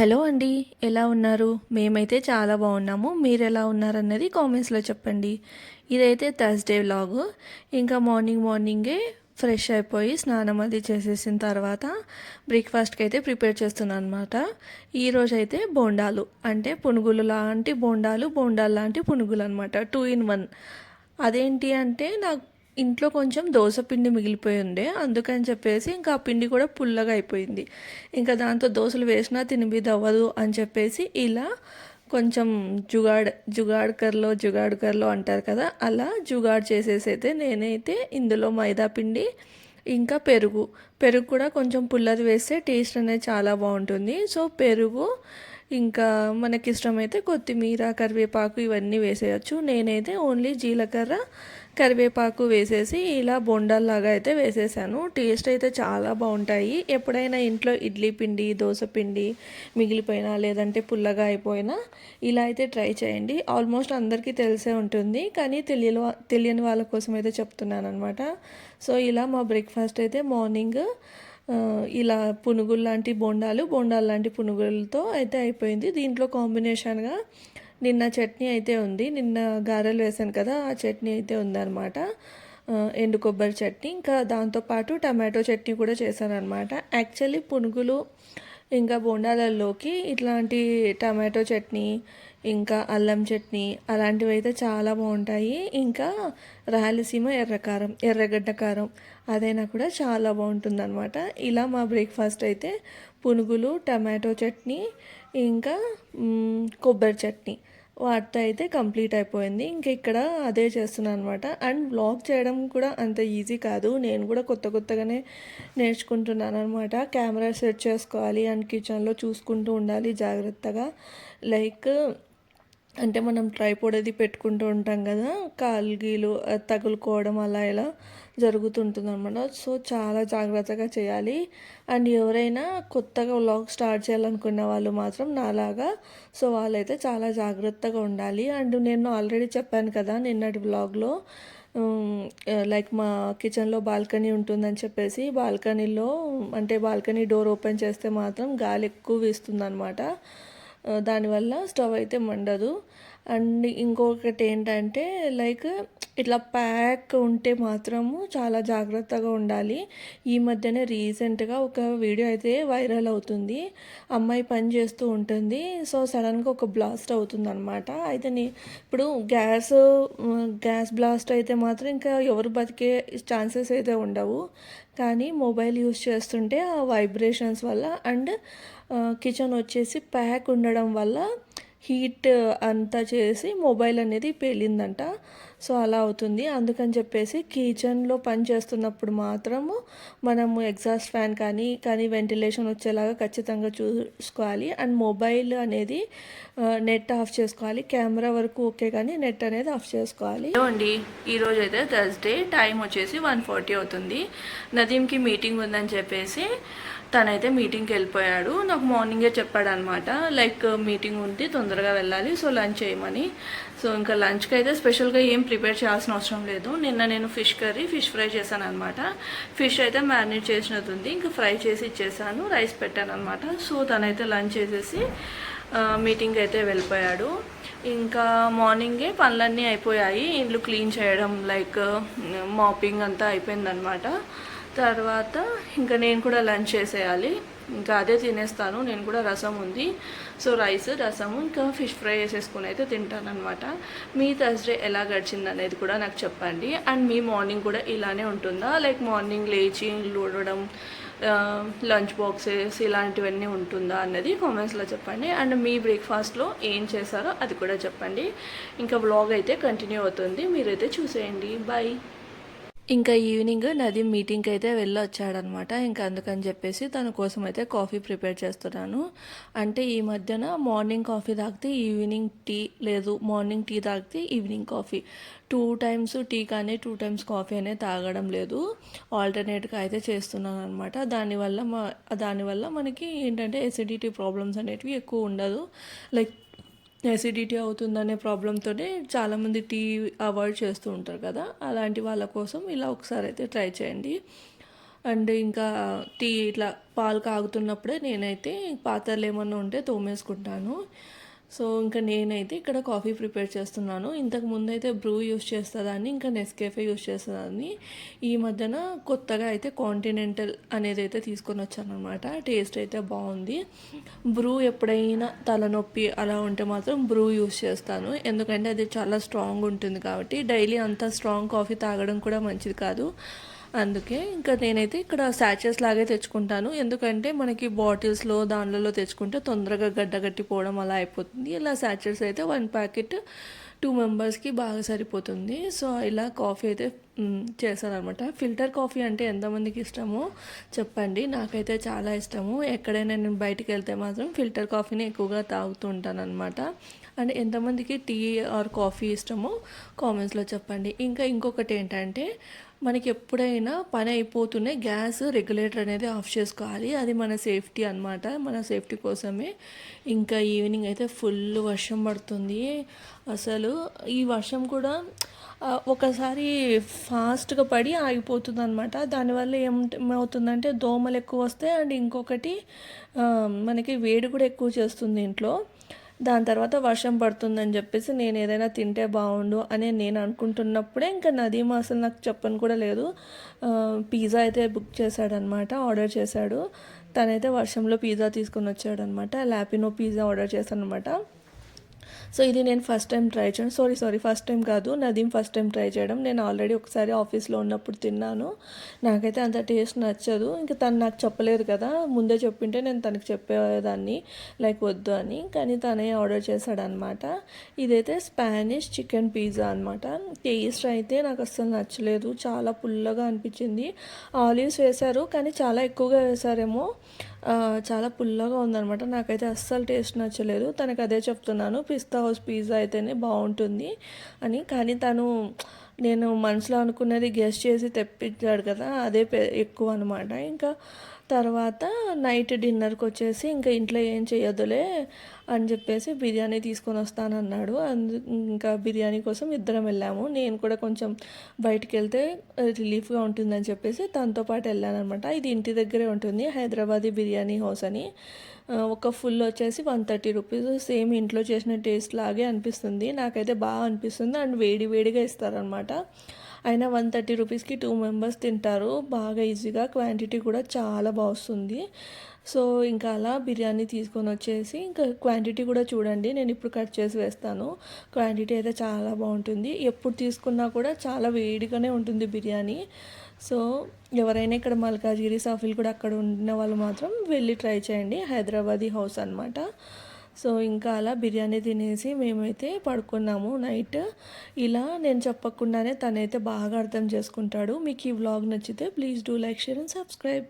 Hello అండి ఎలా ఉన్నారు? మేమైతే చాలా బాగున్నాము. మీరు ఎలా ఉన్నారన్నది కామెంట్స్లో చెప్పండి. ఇదైతే థర్స్డే వ్లాగ్. ఇంకా మార్నింగ్ మార్నింగే ఫ్రెష్ అయిపోయి స్నానం అది చేసేసిన తర్వాత బ్రేక్ఫాస్ట్కి అయితే ప్రిపేర్ చేస్తున్నాను అనమాట ఈరోజు అయితే బోండాలు. అంటే పునుగులు లాంటి బోండాలు బోండాలు లాంటి పునుగులు అనమాట టూ ఇన్ వన్. అదేంటి అంటే నాకు ఇంట్లో కొంచెం దోశ పిండి మిగిలిపోయి ఉండే అందుకని చెప్పేసి ఇంకా ఆ పిండి కూడా పుల్లగా అయిపోయింది. ఇంకా దాంతో దోశలు వేసినా తినిబిది అవ్వదు అని చెప్పేసి ఇలా కొంచెం జుగాడ్ జుగాడ్కర్లో జుగాడ్కర్లో అంటారు కదా అలా జుగాడ్ చేసేసి అయితే నేనైతే ఇందులో మైదా పిండి ఇంకా పెరుగు. పెరుగు కూడా కొంచెం పుల్లది వేస్తే టేస్ట్ అనేది చాలా బాగుంటుంది. సో పెరుగు ఇంకా మనకి ఇష్టమైతే కొత్తిమీర కరివేపాకు ఇవన్నీ వేసేయచ్చు. నేనైతే ఓన్లీ జీలకర్ర కరివేపాకు వేసేసి ఇలా బొండల్లాగా అయితే వేసేసాను. టేస్ట్ అయితే చాలా బాగుంటాయి. ఎప్పుడైనా ఇంట్లో ఇడ్లీ పిండి దోశ పిండి మిగిలిపోయినా లేదంటే పుల్లగా అయిపోయినా ఇలా అయితే ట్రై చేయండి. ఆల్మోస్ట్ అందరికీ తెలిసే ఉంటుంది. కానీ తెలియని తెలియని వాళ్ళ కోసం అయితే చెప్తున్నాను అనమాట సో ఇలా మా బ్రేక్ఫాస్ట్ అయితే మార్నింగ్ ఇలా పునుగులు లాంటి బోండాలు బోండాలు లాంటి పునుగులతో అయితే అయిపోయింది. దీంట్లో కాంబినేషన్గా నిన్న చట్నీ అయితే ఉంది. నిన్న గారెలు వేసాను కదా ఆ చట్నీ అయితే ఉందన్నమాట. ఎండు కొబ్బరి చట్నీ. ఇంకా దాంతోపాటు టమాటో చట్నీ కూడా చేశాను అనమాట యాక్చువల్లీ పునుగులు ఇంకా బోండాలలోకి ఇట్లాంటి టమాటో చట్నీ ఇంకా అల్లం చట్నీ అలాంటివి అయితే చాలా బాగుంటాయి. ఇంకా రాయలసీమ ఎర్రకారం ఎర్రగడ్డ కారం అదైనా కూడా చాలా బాగుంటుంది అనమాట ఇలా మా బ్రేక్ఫాస్ట్ అయితే పునుగులు టమాటో చట్నీ ఇంకా కొబ్బరి చట్నీ వాటితో అయితే కంప్లీట్ అయిపోయింది. ఇంక ఇక్కడ అదే చేస్తున్నాను అనమాట అండ్ బ్లాగ్ చేయడం కూడా అంత ఈజీ కాదు. నేను కూడా కొత్త కొత్తగానే నేర్చుకుంటున్నాను అనమాట కెమెరా సెట్ చేసుకోవాలి అండ్ కిచెన్లో చూసుకుంటూ ఉండాలి జాగ్రత్తగా. లైక్ అంటే మనం ట్రైపోడ్ అది పెట్టుకుంటూ ఉంటాం కదా కాల్గీలు తగులుకోవడం అలా ఇలా జరుగుతుంటుంది అనమాట సో చాలా జాగ్రత్తగా చేయాలి. అండ్ ఎవరైనా కొత్తగా వ్లాగ్ స్టార్ట్ చేయాలనుకున్న వాళ్ళు మాత్రం నాలాగా సో వాళ్ళైతే చాలా జాగ్రత్తగా ఉండాలి. అండ్ నేను ఆల్రెడీ చెప్పాను కదా నిన్నటి వ్లాగ్లో లైక్ మా కిచెన్లో బాల్కనీ ఉంటుందని చెప్పేసి బాల్కనీలో అంటే బాల్కనీ డోర్ ఓపెన్ చేస్తే మాత్రం గాలి ఎక్కువ వీస్తుంది అనమాట దానివల్ల స్టవ్ అయితే మండదు. అండ్ ఇంకొకటి ఏంటంటే లైక్ ఇట్లా ప్యాక్ ఉంటే మాత్రము చాలా జాగ్రత్తగా ఉండాలి. ఈ మధ్యనే రీసెంట్గా ఒక వీడియో అయితే వైరల్ అవుతుంది. అమ్మాయి పని చేస్తూ ఉంటుంది. సో సడన్గా ఒక బ్లాస్ట్ అవుతుంది అనమాట అయితే నీ ఇప్పుడు గ్యాస్ గ్యాస్ బ్లాస్ట్ అయితే మాత్రం ఇంకా ఎవరు బతికే ఛాన్సెస్ అయితే ఉండవు. కానీ మొబైల్ యూస్ చేస్తుంటే ఆ వైబ్రేషన్స్ వల్ల అండ్ కిచెన్ వచ్చేసి ప్యాక్ ఉండడం వల్ల హీట్ అంతా చేసి మొబైల్ అనేది పేలిందంట. సో అలా అవుతుంది. అందుకని చెప్పేసి కిచెన్లో పని చేస్తున్నప్పుడు మాత్రము మనము ఎగ్జాస్ట్ ఫ్యాన్ కానీ కానీ వెంటిలేషన్ వచ్చేలాగా ఖచ్చితంగా చూసుకోవాలి. అండ్ మొబైల్ అనేది నెట్ ఆఫ్ చేసుకోవాలి. కెమెరా వరకు ఓకే కానీ నెట్ అనేది ఆఫ్ చేసుకోవాలి. అండి. ఈరోజు అయితే థర్స్డే టైం వచ్చేసి వన్ ఫార్టీ అవుతుంది. నదీంకి మీటింగ్ ఉందని చెప్పేసి తనైతే మీటింగ్కి వెళ్ళిపోయాడు. నాకు మార్నింగే చెప్పాడనమాట. లైక్ మీటింగ్ ఉంది తొందరగా వెళ్ళాలి. సో లంచ్ చేయమని. సో ఇంకా లంచ్కి అయితే స్పెషల్గా ఏం ప్రిపేర్ చేయాల్సిన అవసరం లేదు. నిన్న నేను ఫిష్ కర్రీ ఫిష్ ఫ్రై చేశాను అనమాట ఫిష్ అయితే మ్యారినేట్ చేసినది ఉంది ఇంకా ఫ్రై చేసి ఇచ్చేసాను. రైస్ పెట్టాను అనమాట సో తనైతే లంచ్ చేసేసి మీటింగ్ అయితే వెళ్ళిపోయాడు. ఇంకా మార్నింగే పనులన్నీ అయిపోయాయి. ఇండ్లు క్లీన్ చేయడం లైక్ మాపింగ్ అంతా అయిపోయిందనమాట తర్వాత ఇంకా నేను కూడా లంచ్ చేసేయాలి. ఇంకా అదే తినేస్తాను. నేను కూడా రసం ఉంది. సో రైస్ రసము ఇంకా ఫిష్ ఫ్రై చేసేసుకుని అయితే తింటానమాట మీ థర్స్డే ఎలా గడిచింది అనేది కూడా నాకు చెప్పండి. అండ్ మీ మార్నింగ్ కూడా ఇలానే ఉంటుందా? లైక్ మార్నింగ్ లేచి లూడడం లంచ్ బాక్సెస్ ఇలాంటివన్నీ ఉంటుందా అన్నది కామెంట్స్లో చెప్పండి. అండ్ మీ బ్రేక్ఫాస్ట్లో ఏం చేశారో అది కూడా చెప్పండి. ఇంకా వ్లాగ్ అయితే కంటిన్యూ అవుతుంది. మీరైతే చూసేయండి. బాయ్ ఇంకా ఈవినింగ్ నది మీటింగ్కి అయితే వెళ్ళి వచ్చాడనమాట ఇంకా అందుకని చెప్పేసి తన కోసం అయితే కాఫీ ప్రిపేర్ చేస్తున్నాను. అంటే ఈ మధ్యన మార్నింగ్ కాఫీ తాగితే ఈవినింగ్ టీ లేదు మార్నింగ్ టీ తాగితే evening coffee. Two times tea కానీ టూ టైమ్స్ కాఫీ అనేది తాగడం లేదు. ఆల్టర్నేట్గా అయితే చేస్తున్నాను అనమాట దానివల్ల మా దానివల్ల మనకి ఏంటంటే ఎసిడిటీ ప్రాబ్లమ్స్ అనేటివి ఎక్కువ ఉండదు. లైక్ ఎసిడిటీ అవుతుందనే ప్రాబ్లంతోనే చాలామంది టీ అవాయిడ్ చేస్తూ ఉంటారు కదా. అలాంటి వాళ్ళ కోసం ఇలా ఒకసారి అయితే ట్రై చేయండి. అండ్ ఇంకా టీ ఇట్లా పాలు కాగుతున్నప్పుడే నేనైతే పాత్రలు ఏమన్నా ఉంటే తోమేసుకుంటాను. సో ఇంకా నేనైతే ఇక్కడ కాఫీ ప్రిపేర్ చేస్తున్నాను. ఇంతకు ముందు అయితే బ్రూ యూస్ చేస్తుందాన్ని ఇంకా నెస్కేఫే యూస్ చేస్తుందాన్ని. ఈ మధ్యన కొత్తగా అయితే కాంటినెంటల్ అనేది అయితే తీసుకొని వచ్చాను అనమాట టేస్ట్ అయితే బాగుంది. బ్రూ ఎప్పుడైనా తలనొప్పి అలా ఉంటే మాత్రం బ్రూ యూస్ చేస్తాను. ఎందుకంటే అది చాలా స్ట్రాంగ్ ఉంటుంది కాబట్టి డైలీ అంత స్ట్రాంగ్ కాఫీ తాగడం కూడా మంచిది కాదు. అందుకే ఇంకా నేనైతే ఇక్కడ శాచెస్ లాగే తెచ్చుకుంటాను. ఎందుకంటే మనకి బాటిల్స్లో దానిలలో తెచ్చుకుంటే తొందరగా గడ్డ కట్టిపోవడం అలా అయిపోతుంది. ఇలా శాచెస్ అయితే వన్ ప్యాకెట్ టూ మెంబర్స్కి బాగా సరిపోతుంది. సో ఇలా కాఫీ అయితే చేశాను అనమాట ఫిల్టర్ కాఫీ అంటే ఎంతమందికి ఇష్టమో చెప్పండి. నాకైతే చాలా ఇష్టము. ఎక్కడైనా నేను బయటికి వెళ్తే మాత్రం ఫిల్టర్ కాఫీని ఎక్కువగా తాగుతూ ఉంటాను అనమాట అండ్ ఎంతమందికి టీ ఆర్ కాఫీ ఇష్టమో కామెంట్స్లో చెప్పండి. ఇంకా ఇంకొకటి ఏంటంటే మనకి ఎప్పుడైనా పని అయిపోతూనే గ్యాస్ రెగ్యులేటర్ అనేది ఆఫ్ చేసుకోవాలి. అది మన సేఫ్టీ అనమాట మన సేఫ్టీ కోసమే ఇంకా ఈవినింగ్ అయితే ఫుల్ వర్షం పడుతుంది. అసలు ఈ వర్షం కూడా ఒకసారి ఫాస్ట్గా పడి ఆగిపోతుంది అనమాట దానివల్ల ఏం ఏమవుతుందంటే దోమలు ఎక్కువ వస్తాయి. అండ్ ఇంకొకటి మనకి వేడి కూడా ఎక్కువ చేస్తుంది ఇంట్లో. దాని తర్వాత వర్షం పడుతుందని చెప్పేసి నేను ఏదైనా తింటే బాగుండు అని నేను అనుకుంటున్నప్పుడే ఇంకా నదీమ్ అసలు నాకు చెప్పని కూడా లేదు. పిజ్జా అయితే బుక్ చేశాడనమాట ఆర్డర్ చేశాడు. తనైతే వర్షంలో పిజ్జా తీసుకొని వచ్చాడనమాట ల్యాపినో పిజ్జా ఆర్డర్ చేశాను అనమాట సో ఇది నేను ఫస్ట్ టైం ట్రై చేయడం. సారీ సారీ ఫస్ట్ టైం కాదు నదీం ఫస్ట్ టైం ట్రై చేయడం. నేను ఆల్రెడీ ఒకసారి ఆఫీస్లో ఉన్నప్పుడు తిన్నాను. నాకైతే అంత టేస్ట్ నచ్చదు. ఇంకా తను నాకు చెప్పలేదు కదా ముందే చెప్పింటే నేను తనకి చెప్పేదాన్ని లైక్ వద్దు అని. కానీ తనే ఆర్డర్ చేశాడనమాట ఇదైతే స్పానిష్ చికెన్ పిజ్జా అనమాట టేస్ట్ అయితే నాకు అస్సలు నచ్చలేదు. చాలా పుల్లగా అనిపించింది. ఆలివ్స్ వేశారు కానీ చాలా ఎక్కువగా వేశారేమో. చాలా పుల్లగా ఉందనమాట నాకైతే అస్సలు టేస్ట్ నచ్చలేదు. తనకు అదే చెప్తున్నాను పిస్తా హౌస్ పిజ్జా అయితేనే బాగుంటుంది అని. కానీ తను నేను మనసులో అనుకున్నది గెస్ట్ చేసి తెప్పించాడు కదా అదే ఎక్కువ అనమాట ఇంకా తర్వాత నైట్ డిన్నర్కి వచ్చేసి ఇంకా ఇంట్లో ఏం చేయొద్దులే అని చెప్పేసి బిర్యానీ తీసుకొని వస్తానన్నాడు. అందు ఇంకా బిర్యానీ కోసం ఇద్దరం వెళ్ళాము. నేను కూడా కొంచెం బయటికి వెళ్తే రిలీఫ్గా ఉంటుందని చెప్పేసి తనతో పాటు వెళ్ళానమాట ఇది ఇంటి దగ్గరే ఉంటుంది హైదరాబాదీ బిర్యానీ హౌస్ అని. ఒక ఫుల్ వచ్చేసి వన్ థర్టీ రూపీస్. సేమ్ ఇంట్లో చేసిన టేస్ట్ లాగే అనిపిస్తుంది. నాకైతే బాగా అనిపిస్తుంది. అండ్ వేడి వేడిగా ఇస్తారనమాట అయినా వన్ థర్టీ రూపీస్కి టూ మెంబర్స్ తింటారు. బాగా ఈజీగా క్వాంటిటీ కూడా చాలా బాగుంది సో ఇంకా అలా బిర్యానీ తీసుకొని వచ్చేసి ఇంకా క్వాంటిటీ కూడా చూడండి. నేను ఇప్పుడు కట్ చేసి వేస్తాను. క్వాంటిటీ అయితే చాలా బాగుంటుంది. ఎప్పుడు తీసుకున్నా కూడా చాలా వేడిగానే ఉంటుంది బిర్యానీ. సో ఎవరైనా ఇక్కడ మల్కాజ్గిరి సాఫిల్ కూడా అక్కడ ఉన్న వాళ్ళు మాత్రం వెళ్ళి ట్రై చేయండి. హైదరాబాదీ హౌస్ అనమాట. సో ఇంకా అలా బిర్యానీ తినేసి మేమైతే పడుకున్నాము. నైట్ ఇలా నేను చెప్పకుండానే తనైతే బాగా అర్థం చేసుకుంటాడు. మీకు ఈ వ్లాగ్ నచ్చితే please do like share and subscribe.